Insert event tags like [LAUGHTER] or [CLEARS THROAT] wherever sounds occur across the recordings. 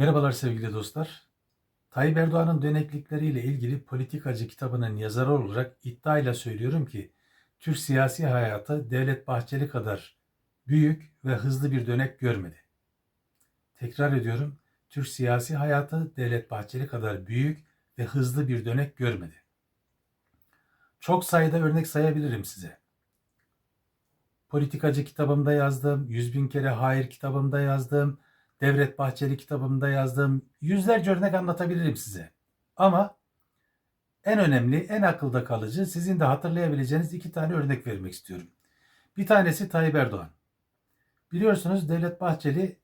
Merhabalar sevgili dostlar. Tayyip Erdoğan'ın döneklikleriyle ilgili Politikacı kitabının yazarı olarak iddiayla söylüyorum ki Türk siyasi hayatı Devlet Bahçeli kadar büyük ve hızlı bir dönek görmedi. Tekrar ediyorum. Türk siyasi hayatı Devlet Bahçeli kadar büyük ve hızlı bir dönek görmedi. Çok sayıda örnek sayabilirim size. Politikacı kitabımda yazdım, yüz bin kere hayır kitabımda yazdım, Devlet Bahçeli kitabımda yazdım. Yüzlerce örnek anlatabilirim size. Ama en önemli, en akılda kalıcı sizin de hatırlayabileceğiniz iki tane örnek vermek istiyorum. Bir tanesi Tayyip Erdoğan. Biliyorsunuz Devlet Bahçeli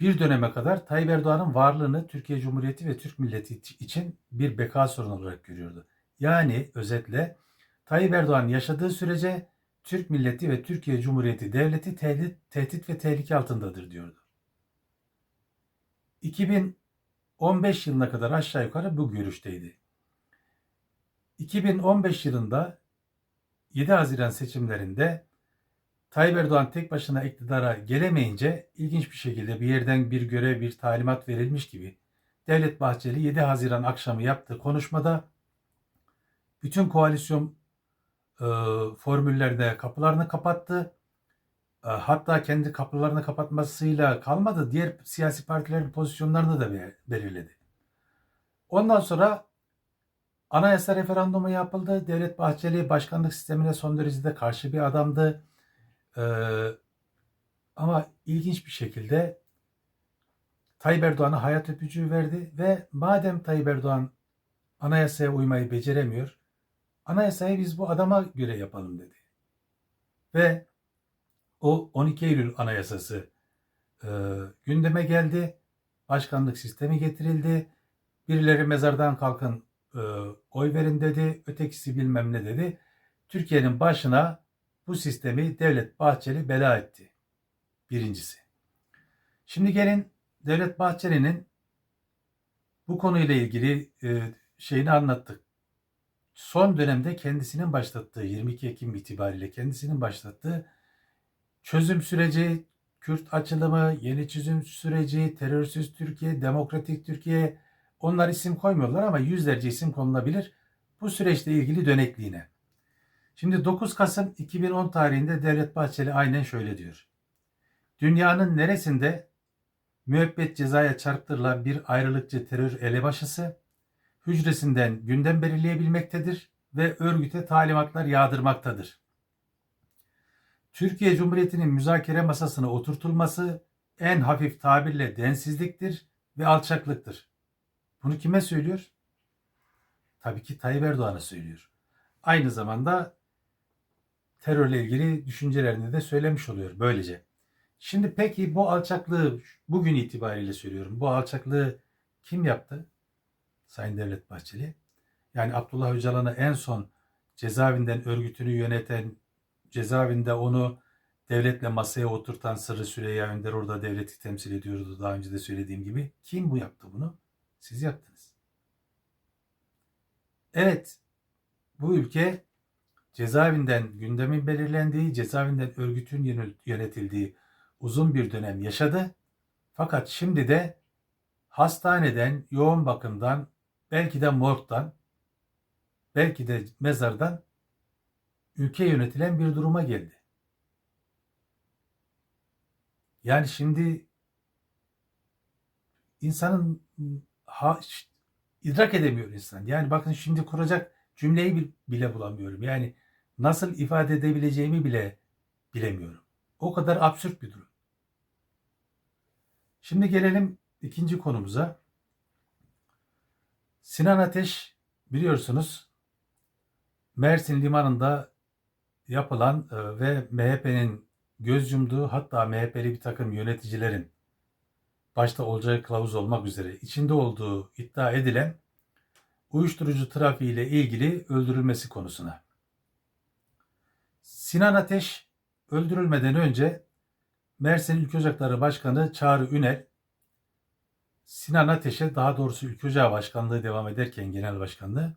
bir döneme kadar Tayyip Erdoğan'ın varlığını Türkiye Cumhuriyeti ve Türk milleti için bir beka sorunu olarak görüyordu. Yani özetle Tayyip Erdoğan yaşadığı sürece Türk milleti ve Türkiye Cumhuriyeti devleti tehdit, tehdit ve tehlike altındadır diyordu. 2015 yılına kadar aşağı yukarı bu görüşteydi. 2015 yılında 7 Haziran seçimlerinde Tayyip Erdoğan tek başına iktidara gelemeyince ilginç bir şekilde bir yerden bir görev, bir talimat verilmiş gibi Devlet Bahçeli 7 Haziran akşamı yaptığı konuşmada bütün koalisyon e, formüllerinde kapılarını kapattı. E, hatta kendi kapılarını kapatmasıyla kalmadı. Diğer siyasi partilerin pozisyonlarını da be- belirledi. Ondan sonra anayasa referandumu yapıldı. Devlet Bahçeli başkanlık sistemine son derecede karşı bir adamdı. E, ama ilginç bir şekilde Tayyip Erdoğan'a hayat öpücüğü verdi ve madem Tayyip Erdoğan anayasaya uymayı beceremiyor, anayasayı biz bu adama göre yapalım dedi. Ve o 12 Eylül Anayasası e, gündeme geldi. Başkanlık sistemi getirildi. Birileri mezardan kalkın e, oy verin dedi. Ötekisi bilmem ne dedi. Türkiye'nin başına bu sistemi Devlet Bahçeli bela etti. Birincisi. Şimdi gelin Devlet Bahçeli'nin bu konuyla ilgili e, şeyini anlattık. Son dönemde kendisinin başlattığı 22 Ekim itibariyle kendisinin başlattığı çözüm süreci, Kürt açılımı, yeni çözüm süreci, terörsüz Türkiye, demokratik Türkiye onlar isim koymuyorlar ama yüzlerce isim konulabilir bu süreçle ilgili dönekliğine. Şimdi 9 Kasım 2010 tarihinde Devlet Bahçeli aynen şöyle diyor. Dünyanın neresinde müebbet cezaya çarptırılan bir ayrılıkçı terör elebaşısı hücresinden gündem belirleyebilmektedir ve örgüte talimatlar yağdırmaktadır. Türkiye Cumhuriyeti'nin müzakere masasına oturtulması en hafif tabirle densizliktir ve alçaklıktır. Bunu kime söylüyor? Tabii ki Tayyip Erdoğan'a söylüyor. Aynı zamanda terörle ilgili düşüncelerini de söylemiş oluyor böylece. Şimdi peki bu alçaklığı bugün itibariyle söylüyorum. Bu alçaklığı kim yaptı? Sayın Devlet Bahçeli. Yani Abdullah Öcalan'ı en son cezaevinden örgütünü yöneten, cezaevinde onu devletle masaya oturtan Sırrı Süreyya Önder orada devleti temsil ediyordu daha önce de söylediğim gibi. Kim bu yaptı bunu? Siz yaptınız. Evet, bu ülke cezaevinden gündemin belirlendiği, cezaevinden örgütün yönetildiği uzun bir dönem yaşadı. Fakat şimdi de hastaneden, yoğun bakımdan, belki de morgdan, belki de mezardan ülke yönetilen bir duruma geldi. Yani şimdi insanın ha, idrak edemiyor insan. Yani bakın şimdi kuracak cümleyi bile bulamıyorum. Yani nasıl ifade edebileceğimi bile bilemiyorum. O kadar absürt bir durum. Şimdi gelelim ikinci konumuza. Sinan Ateş biliyorsunuz Mersin limanında yapılan e, ve MHP'nin göz yumduğu hatta MHP'li bir takım yöneticilerin başta Olcay Kılavuz olmak üzere içinde olduğu iddia edilen uyuşturucu trafiği ile ilgili öldürülmesi konusuna. Sinan Ateş öldürülmeden önce Mersin Ülke Ocakları Başkanı Çağrı Ünel Sinan Ateş'e daha doğrusu Ülke Ocağı Başkanlığı devam ederken genel başkanlığı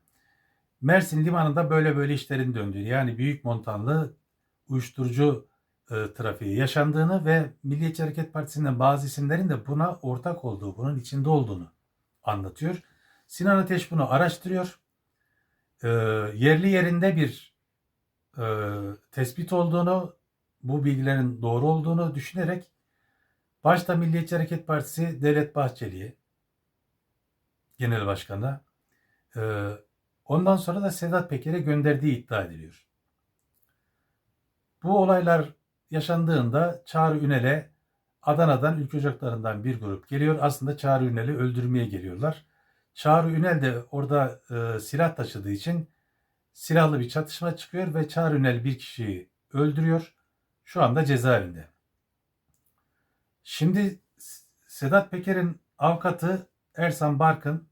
Mersin limanında böyle böyle işlerin döndüğünü yani büyük montanlı uyuşturucu e, trafiği yaşandığını ve Milliyetçi Hareket Partisi'nden bazı isimlerin de buna ortak olduğu, bunun içinde olduğunu anlatıyor. Sinan Ateş bunu araştırıyor. E, yerli yerinde bir e, tespit olduğunu, bu bilgilerin doğru olduğunu düşünerek başta Milliyetçi Hareket Partisi Devlet Bahçeli'ye, Genel Başkan'a, e, ondan sonra da Sedat Peker'e gönderdiği iddia ediliyor. Bu olaylar yaşandığında Çağrı Ünel'e Adana'dan ülke ocaklarından bir grup geliyor. Aslında Çağrı Ünel'i öldürmeye geliyorlar. Çağrı Ünel de orada e, silah taşıdığı için silahlı bir çatışma çıkıyor ve Çağrı Ünel bir kişiyi öldürüyor. Şu anda cezaevinde. Şimdi Sedat Peker'in avukatı Ersan Barkın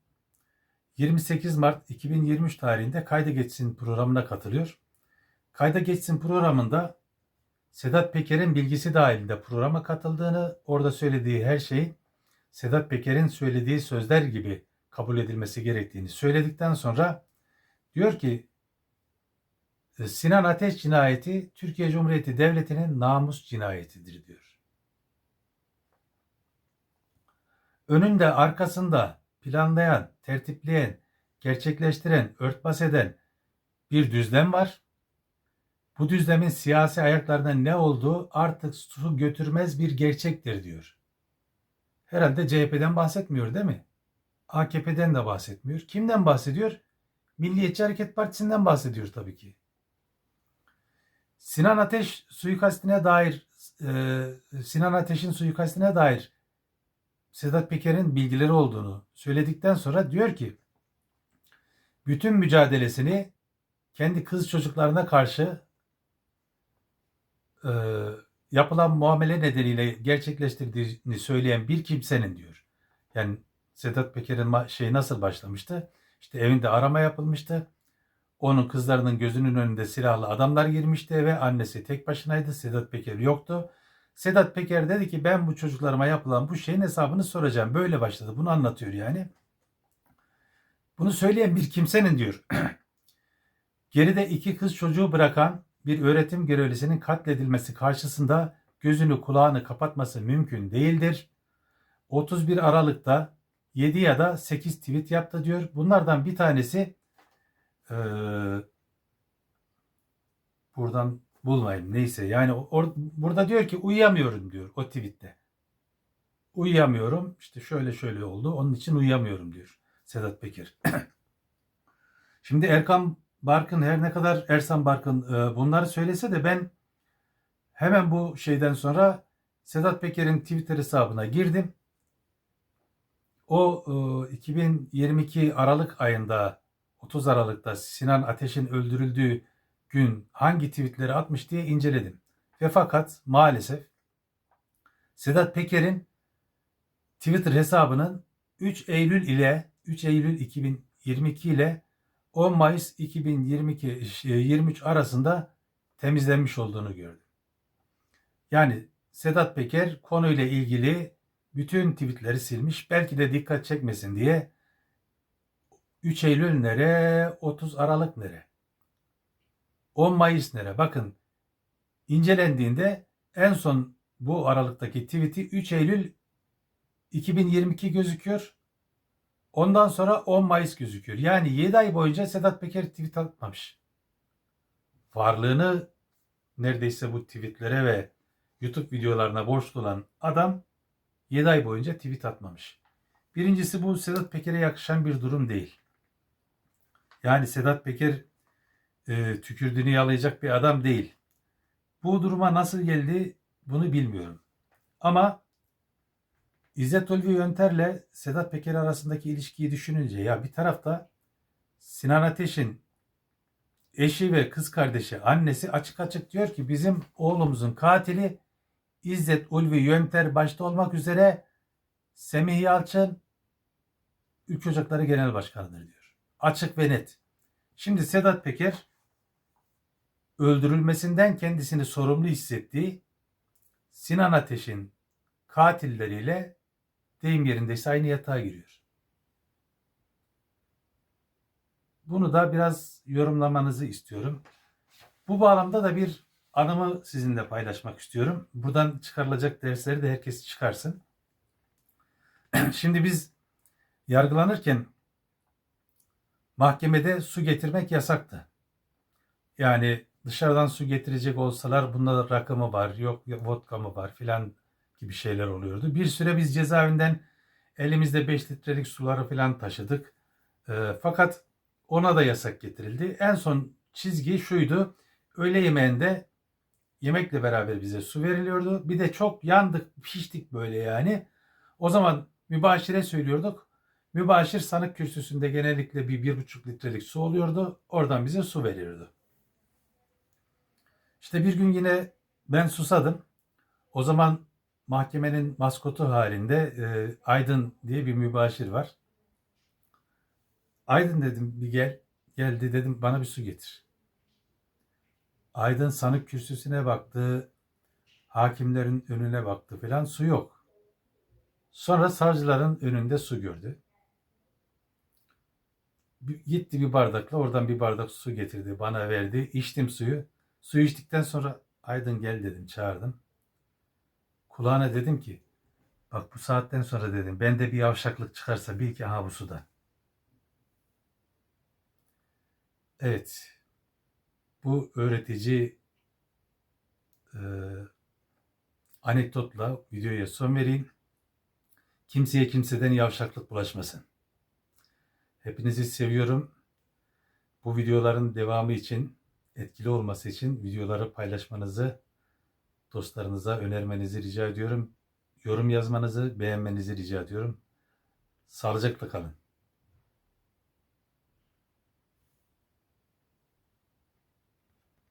28 Mart 2023 tarihinde Kayda Geçsin programına katılıyor. Kayda Geçsin programında Sedat Peker'in bilgisi dahilinde programa katıldığını, orada söylediği her şeyin Sedat Peker'in söylediği sözler gibi kabul edilmesi gerektiğini söyledikten sonra diyor ki Sinan Ateş cinayeti Türkiye Cumhuriyeti Devleti'nin namus cinayetidir diyor. Önünde arkasında planlayan, tertipleyen, gerçekleştiren, örtbas eden bir düzlem var. Bu düzlemin siyasi ayaklarında ne olduğu artık su götürmez bir gerçektir diyor. Herhalde CHP'den bahsetmiyor değil mi? AKP'den de bahsetmiyor. Kimden bahsediyor? Milliyetçi Hareket Partisi'nden bahsediyor tabii ki. Sinan Ateş suikastine dair e, Sinan Ateş'in suikastine dair Sedat Peker'in bilgileri olduğunu söyledikten sonra diyor ki bütün mücadelesini kendi kız çocuklarına karşı e, yapılan muamele nedeniyle gerçekleştirdiğini söyleyen bir kimsenin diyor. Yani Sedat Peker'in şey nasıl başlamıştı? İşte evinde arama yapılmıştı. Onun kızlarının gözünün önünde silahlı adamlar girmişti eve. Annesi tek başınaydı. Sedat Peker yoktu. Sedat Peker dedi ki ben bu çocuklarıma yapılan bu şeyin hesabını soracağım. Böyle başladı. Bunu anlatıyor yani. Bunu söyleyen bir kimsenin diyor. [CLEARS THROAT] Geride iki kız çocuğu bırakan bir öğretim görevlisinin katledilmesi karşısında gözünü kulağını kapatması mümkün değildir. 31 Aralık'ta 7 ya da 8 tweet yaptı diyor. Bunlardan bir tanesi ee, buradan bulmayayım neyse yani or, burada diyor ki uyuyamıyorum diyor o tweette. Uyuyamıyorum işte şöyle şöyle oldu onun için uyuyamıyorum diyor Sedat Peker. [CLEARS THROAT] Şimdi Erkan Barkın her ne kadar Ersan Barkın e, bunları söylese de ben hemen bu şeyden sonra Sedat Peker'in Twitter hesabına girdim. O e, 2022 Aralık ayında 30 Aralık'ta Sinan Ateş'in öldürüldüğü gün hangi tweetleri atmış diye inceledim. Ve fakat maalesef Sedat Peker'in Twitter hesabının 3 Eylül ile 3 Eylül 2022 ile 10 Mayıs 2022 23 arasında temizlenmiş olduğunu gördüm. Yani Sedat Peker konuyla ilgili bütün tweetleri silmiş. Belki de dikkat çekmesin diye 3 Eylül nere, 30 Aralık nere, 10 Mayıs nere. Bakın incelendiğinde en son bu aralıktaki tweet'i 3 Eylül 2022 gözüküyor. Ondan sonra 10 Mayıs gözüküyor. Yani 7 ay boyunca Sedat Peker tweet atmamış. Varlığını neredeyse bu tweetlere ve YouTube videolarına borçlu olan adam 7 ay boyunca tweet atmamış. Birincisi bu Sedat Peker'e yakışan bir durum değil. Yani Sedat Peker e, tükürdüğünü yalayacak bir adam değil. Bu duruma nasıl geldi bunu bilmiyorum. Ama İzzet Ulvi Yönter'le Sedat Peker arasındaki ilişkiyi düşününce ya bir tarafta Sinan Ateş'in eşi ve kız kardeşi annesi açık açık diyor ki bizim oğlumuzun katili İzzet Ulvi Yönter başta olmak üzere Semih Yalçın Ülke Ocakları Genel Başkanı'dır diyor. Açık ve net. Şimdi Sedat Peker öldürülmesinden kendisini sorumlu hissettiği Sinan Ateş'in katilleriyle deyim yerindeyse aynı yatağa giriyor. Bunu da biraz yorumlamanızı istiyorum. Bu bağlamda da bir anımı sizinle paylaşmak istiyorum. Buradan çıkarılacak dersleri de herkes çıkarsın. [CLEARS THROAT] Şimdi biz yargılanırken mahkemede su getirmek yasaktı. Yani dışarıdan su getirecek olsalar bunda rakı mı var, yok vodka mı var filan gibi şeyler oluyordu. Bir süre biz cezaevinden elimizde 5 litrelik suları filan taşıdık. E, fakat ona da yasak getirildi. En son çizgi şuydu. Öğle yemeğinde yemekle beraber bize su veriliyordu. Bir de çok yandık, piştik böyle yani. O zaman mübaşire söylüyorduk. Mübaşir sanık kürsüsünde genellikle bir, bir buçuk litrelik su oluyordu. Oradan bize su veriyordu. İşte bir gün yine ben susadım. O zaman mahkemenin maskotu halinde e, Aydın diye bir mübaşir var. Aydın dedim bir gel. Geldi dedim bana bir su getir. Aydın sanık kürsüsüne baktı. Hakimlerin önüne baktı falan su yok. Sonra savcıların önünde su gördü. Bir- Gitti bir bardakla oradan bir bardak su getirdi bana verdi. İçtim suyu. Suyu içtikten sonra Aydın gel dedim çağırdım. Kulağına dedim ki bak bu saatten sonra dedim bende bir yavşaklık çıkarsa bil ki aha bu suda. Evet. Bu öğretici e, anekdotla videoya son vereyim. Kimseye kimseden yavşaklık bulaşmasın. Hepinizi seviyorum. Bu videoların devamı için, etkili olması için videoları paylaşmanızı, dostlarınıza önermenizi rica ediyorum. Yorum yazmanızı, beğenmenizi rica ediyorum. Sağlıcakla kalın.